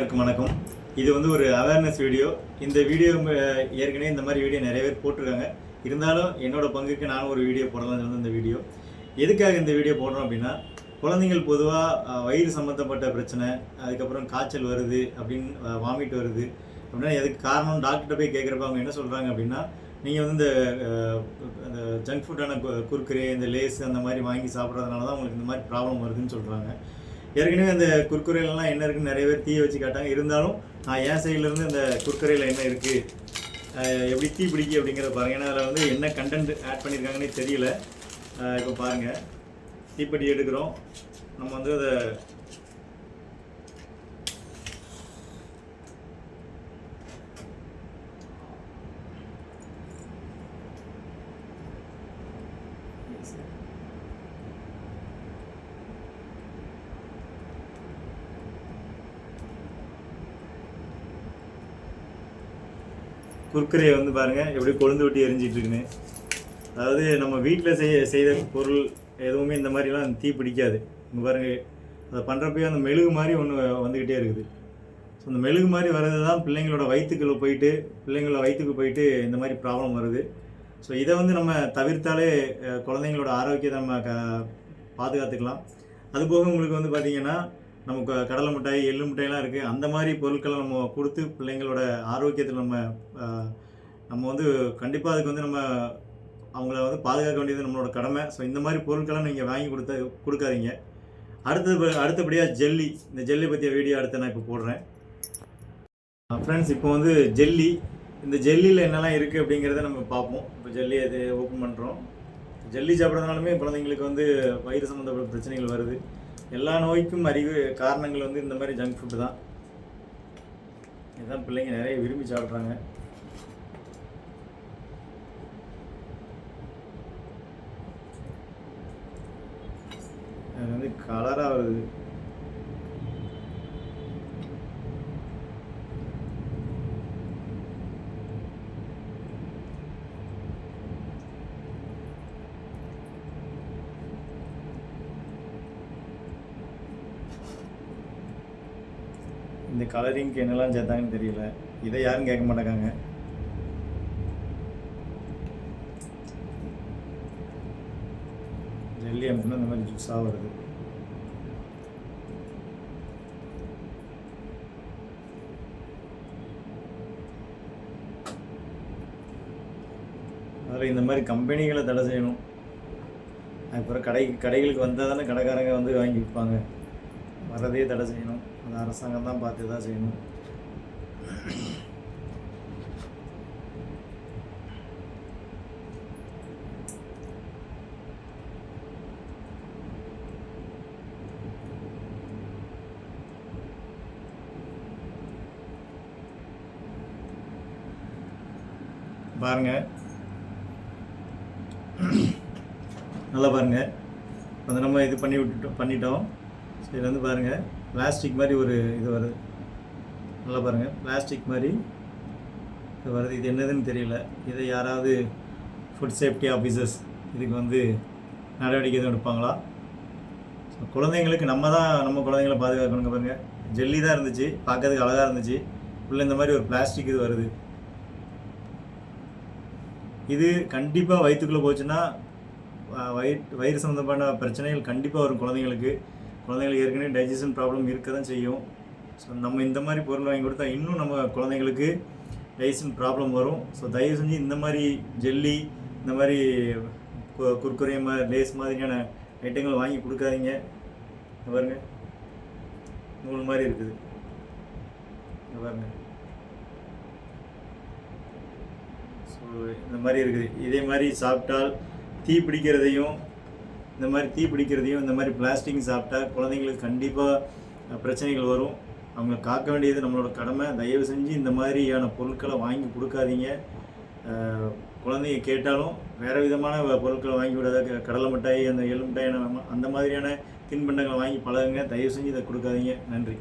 எல்லாருக்கும் வணக்கம். இது வந்து ஒரு அவேர்னஸ் வீடியோ இந்த வீடியோ ஏற்கனவே இந்த மாதிரி வீடியோ நிறைய பேர் போட்டிருக்காங்க. இருந்தாலும் என்னோட பங்குக்கு நானும் ஒரு வீடியோ போடலாம்னு வந்து இந்த வீடியோ எதுக்காக இந்த வீடியோ போடுறோம் அப்படின்னா குழந்தைங்கள் பொதுவாக வயிறு சம்மந்தப்பட்ட பிரச்சனை அதுக்கப்புறம் காய்ச்சல் வருது அப்படின்னு வாமிட் வருது. அப்படின்னா எதுக்கு காரணம் டாக்டர்கிட்ட போய் கேட்குறப்ப அவங்க என்ன சொல்கிறாங்க அப்படின்னா நீங்கள் வந்து இந்த அந்த ஜங்க் ஃபுட்டான குர்குரே இந்த லேஸ் அந்த மாதிரி வாங்கி சாப்பிட்றதுனால தான் உங்களுக்கு இந்த மாதிரி ப்ராப்ளம் வருதுன்னு சொல்கிறாங்க ஏற்கனவே அந்த குர்குரையிலலாம் என்ன இருக்குன்னு நிறைய பேர் தீய வச்சு காட்டாங்க. இருந்தாலும் நான் என் சைட்லேருந்து அந்த குர்குரையில் என்ன இருக்குது எப்படி தீ பிடிக்கி அப்படிங்கிறத பாருங்கள் ஏன்னா அதில் வந்து என்ன கண்டென்ட் ஆட் பண்ணியிருக்காங்கன்னே தெரியல. இப்போ பாருங்கள் தீப்பெட்டி எடுக்கிறோம். நம்ம வந்து அதை குர்குரே வந்து பாருங்கள் எப்படி கொழுந்து விட்டு எரிஞ்சிட்ருக்குன்னு அதாவது நம்ம வீட்டில் செய்ய செய்த பொருள் எதுவுமே இந்த மாதிரிலாம் தீ பிடிக்காது. இங்கே பாருங்கள் அதை பண்ணுறப்பயே அந்த மெழுகு மாதிரி ஒன்று வந்துக்கிட்டே இருக்குது. ஸோ அந்த மெழுகு மாதிரி வர்றது தான் பிள்ளைங்களோட வயிற்றுக்குள்ள போயிட்டு பிள்ளைங்களோட வயிற்றுக்கு போயிட்டு இந்த மாதிரி ப்ராப்ளம் வருது. ஸோ இதை வந்து நம்ம தவிர்த்தாலே குழந்தைங்களோட ஆரோக்கியத்தை நம்ம க பாதுகாத்துக்கலாம். அதுபோக உங்களுக்கு வந்து பார்த்திங்கன்னா நமக்கு கடலை மிட்டாய் எள்ளு மிட்டாயெல்லாம் இருக்குது அந்த மாதிரி பொருட்களை நம்ம கொடுத்து பிள்ளைங்களோட ஆரோக்கியத்தில் நம்ம நம்ம வந்து கண்டிப்பாக அதுக்கு வந்து நம்ம அவங்கள வந்து பாதுகாக்க வேண்டியது நம்மளோட கடமை. ஸோ இந்த மாதிரி பொருட்களை நீங்கள் வாங்கி கொடுத்த கொடுக்காதீங்க. அடுத்தது அடுத்தபடியாக ஜெல்லி. இந்த ஜெல்லி பற்றிய வீடியோ அடுத்து நான் இப்போ போடுறேன். ஃப்ரெண்ட்ஸ் இப்போ வந்து ஜெல்லி. இந்த ஜெல்லியில் என்னெல்லாம் இருக்குது அப்படிங்கிறத நம்ம பார்ப்போம். இப்போ ஜெல்லி அது ஓப்பன் பண்ணுறோம் ஜெல்லி சாப்பிட்றதுனாலுமே குழந்தைங்களுக்கு வந்து வயிறு சம்மந்தப்பட்ட பிரச்சனைகள் வருது. எல்லா நோய்க்கும் அறிவு காரணங்கள் வந்து இந்த மாதிரி ஜங்க் ஃபுட்டு தான். இதுதான் பிள்ளைங்க நிறைய விரும்பி சாப்பிட்றாங்க. அது வந்து கலராக வருது. இந்த கலரிங்க்கு என்னெல்லாம் சேர்த்தாங்கன்னு தெரியல. இதை யாரும் கேட்க மாட்டாங்க. ஜெல்லி அப்படின்னா இந்த மாதிரி ஜூஸாக வருது. அதில் இந்த மாதிரி கம்பெனிகளை தடை செய்யணும். அப்புறம் கடை கடைகளுக்கு வந்தால் தானே கடைக்காரங்க வந்து வாங்கி விற்பாங்க. வரதே தடை செய்யணும். அது அரசாங்கம் தான் பார்த்து தான் செய்யணும். பாருங்க. நல்லா பாருங்க. வந்து நம்ம இது பண்ணி விட்டுட்டோம் பண்ணிட்டோம். சரி இது வந்து பாருங்கள் பிளாஸ்டிக் மாதிரி ஒரு இது வருது. நல்லா பாருங்கள் பிளாஸ்டிக் மாதிரி இது வருது. இது என்னதுன்னு தெரியல. இதை யாராவது ஃபுட் சேஃப்டி ஆஃபீஸர்ஸ் இதுக்கு வந்து நடவடிக்கை எதுவும் எடுப்பாங்களா? ஸோ குழந்தைங்களுக்கு நம்ம தான் நம்ம குழந்தைங்கள பாதுகாக்கணுங்க பாருங்கள் ஜெல்லி தான் இருந்துச்சு. பார்க்கறதுக்கு அழகாக இருந்துச்சு. உள்ள இந்த மாதிரி ஒரு பிளாஸ்டிக் இது வருது. இது கண்டிப்பாக வயிற்றுக்குள்ளே போச்சுன்னா வயிற் வயிறு சம்மந்தமான பிரச்சனைகள் கண்டிப்பாக வரும் குழந்தைங்களுக்கு. குழந்தைங்களுக்கு ஏற்கனவே டைஜஷன் ப்ராப்ளம் இருக்க தான் செய்யும். ஸோ நம்ம இந்த மாதிரி பொருள் வாங்கி கொடுத்தா இன்னும் நம்ம குழந்தைங்களுக்கு டைஜஷன் ப்ராப்ளம் வரும். ஸோ தயவு செஞ்சு இந்த மாதிரி ஜெல்லி இந்த மாதிரி கு- குர்குரே மாதிரி லேஸ் மாதிரியான ஐட்டங்கள் வாங்கி கொடுக்காதீங்க. பாருங்க. நூல் மாதிரி இருக்குது. பாருங்க. ஸோ இந்த மாதிரி இருக்குது. இதே மாதிரி சாப்பிட்டால் தீ பிடிக்கிறதையும் இந்த மாதிரி தீ பிடிக்கிறதையும் இந்த மாதிரி பிளாஸ்டிக் சாப்பிட்டா குழந்தைங்களுக்கு கண்டிப்பாக பிரச்சனைகள் வரும். அவங்க காக்க வேண்டியது நம்மளோட கடமை. தயவு செஞ்சு இந்த மாதிரியான பொருட்களை வாங்கி கொடுக்காதீங்க. குழந்தைங்க கேட்டாலும் வேறு விதமான பொருட்களை வாங்கி விடாத க- கடலை மிட்டாய் அந்த எள்ளு மிட்டாய் அந்த மாதிரியான தின்பண்டங்களை வாங்கி பழகுங்க. தயவு செஞ்சு இதை கொடுக்காதீங்க. நன்றி.